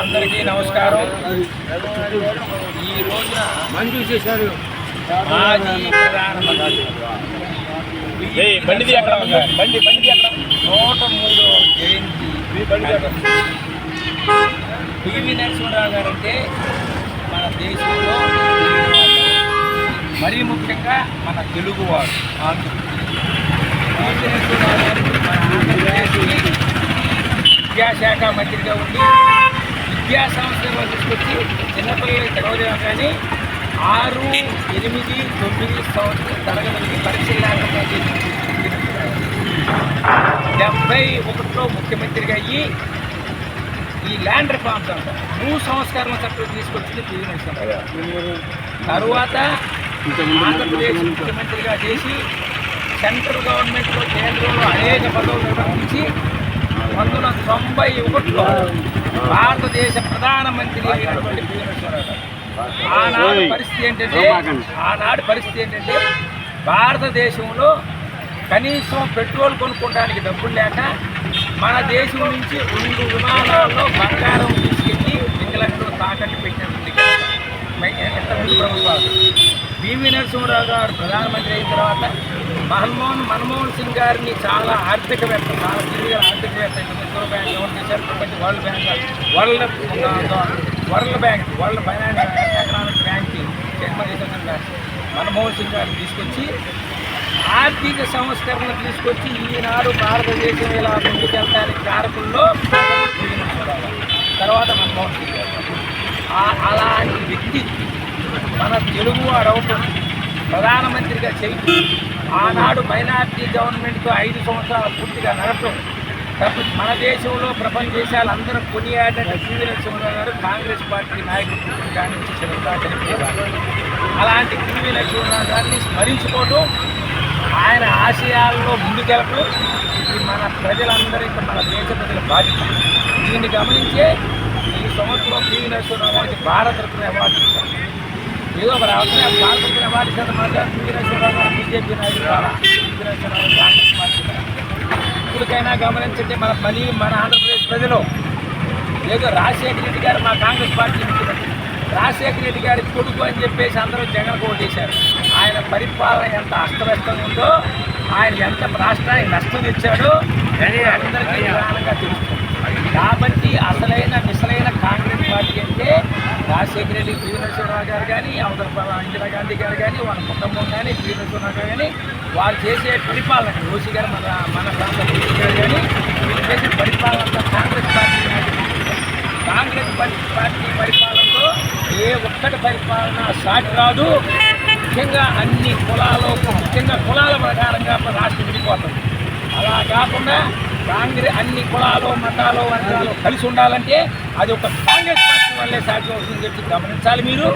అందరికీ నమస్కారం. ఈ రోజున మంజూరు చేశారు. మాజీ ప్రధానమంత్రి. బండి అక్కడ బండి బండి అక్కడ నూట మూడో జయంతి. పివి నరసింహరావు గారు అంటే మన దేశంలో మరీ ముఖ్యంగా మన తెలుగువాడు పివి నరసింహరావు గారు మన ఆంధ్రప్రదేశ్కి విద్యాశాఖ మంత్రిగా ఉండి విద్యా సంస్థలో తీసుకొచ్చి చిన్నపిల్లలు చదవలేము కానీ ఆరు ఎనిమిది తొమ్మిది సంవత్సరం తరగతి పరీక్షలు లేకుండా చేసి డెబ్బై ఒకటిలో ముఖ్యమంత్రిగా అయ్యి ఈ ల్యాండ్ రిఫార్మ్స్ అంట భూ సంస్కరణ చట్టం తీసుకొచ్చింది పివి తరువాత ఆంధ్రప్రదేశ్ ముఖ్యమంత్రిగా చేసి సెంట్రల్ గవర్నమెంట్లో కేంద్రంలో అనేక పదవులు నిర్వహించి పంతొమ్మిది వందల తొంభై ఒకటిలో భారతదేశ ప్రధానమంత్రి అయినటువంటి. ఆనాడు పరిస్థితి ఏంటంటే ఆనాడు పరిస్థితి ఏంటంటే భారతదేశంలో కనీసం పెట్రోల్ కొనుక్కోవడానికి డబ్బులు లేక మన దేశం నుంచి రెండు విమానాల్లో బంగారం తీసుకెళ్ళి ఇంగ్లాండ్లో తాకట్టు పెట్టినటువంటి ప్రభుత్వాలు? పివి నరసింహరావు గారు ప్రధానమంత్రి అయిన తర్వాత మన్మోహన్ మన్మోహన్ సింగ్ గారిని చాలా ఆర్థికవేత్త చాలా తెలివిగా ఆర్థికవేత్త రిజర్వ్ బ్యాంక్ ఎవరు చేశారు? ప్రపంచ world bank world world bank world finance economic బ్యాంక్కి చైర్మన్ మన్మోహన్ సింగ్ గారిని తీసుకొచ్చి ఆర్థిక సంస్కరణ తీసుకొచ్చి ఈనాడు భారతదేశం ఇలా ముందుకెళ్ళడానికి కారకుల్లో తర్వాత మన్మోహన్ సింగ్ గారు. అలాంటి వ్యక్తి మన తెలుగు వాడవటం ప్రధానమంత్రిగా చేయి ఆనాడు మైనార్టీ గవర్నమెంట్తో ఐదు సంవత్సరాలు పూర్తిగా నడపడం. తప్ప మన దేశంలో ప్రపంచ దేశాలు అందరూ కొనియాడిన పివి నరసింహరావు గారు కాంగ్రెస్ పార్టీ నాయకుడు కానీ చిరతా అలాంటి పివి నరసింహరావు గారిని స్మరించుకోవటం ఆయన ఆశయాల్లో ముందుకెళ్ళడం ఇది మన ప్రజలందరికీ మన దేశ ప్రజల బాధ్యత. దీన్ని గమనించే ఈ సంవత్సరం పివి నరసింహరావు గారికి భారతరత్న అవార్డు ఇచ్చారు. ఏదో మరి అవసరం భారతరత్న వారి చేత మాట బీజేపీ కాంగ్రెస్ పార్టీ ఇప్పటికైనా గమనించండి మన పని మన ఆంధ్రప్రదేశ్ ప్రజలు. ఏదో రాజశేఖర రెడ్డి గారు మా కాంగ్రెస్ పార్టీ ముఖ్యమంత్రి. రాజశేఖర రెడ్డి గారి కొడుకు అని చెప్పేసి అందరూ జగన్ ఓటేశారు. ఆయన పరిపాలన ఎంత అస్తవ్యస్తంగా ఉందో ఆయన ఎంత రాష్ట్రానికి నష్టం తెచ్చాడో అందరికీ ప్రధానంగా తెలుస్తుంది. కాబట్టి అసలైన మిసలైన కాంగ్రెస్ పార్టీ అంటే రాజశేఖర రెడ్డి పివి నరసింహరావు గారు కానీ అవతల ఇందిరాగాంధీ గారు కానీ వాళ్ళ కుటుంబం కానీ పివి నరసింహరావు గారు కానీ వారు చేసే పరిపాలన రోషి గారు మన మన ప్రాంత రోషి గారు కానీ వీళ్ళు చేసే పరిపాలన అంతా Congress party Congress party party పరిపాలనలో ఏ ఒక్కటి పరిపాలన సాటి రాదు. ముఖ్యంగా అన్ని కులాలు ముఖ్యంగా కులాల ప్రకారంగా మన రాష్ట్రం విడిపోతుంది. అలా కాకుండా కాంగ్రెస్ అన్ని కులాలు మతాలు వర్గాలు కలిసి ఉండాలంటే అది ఒక కాంగ్రెస్ పార్టీ వల్లే సాధ్యం అవుతుందని చెప్పి గమనించాలి మీరు.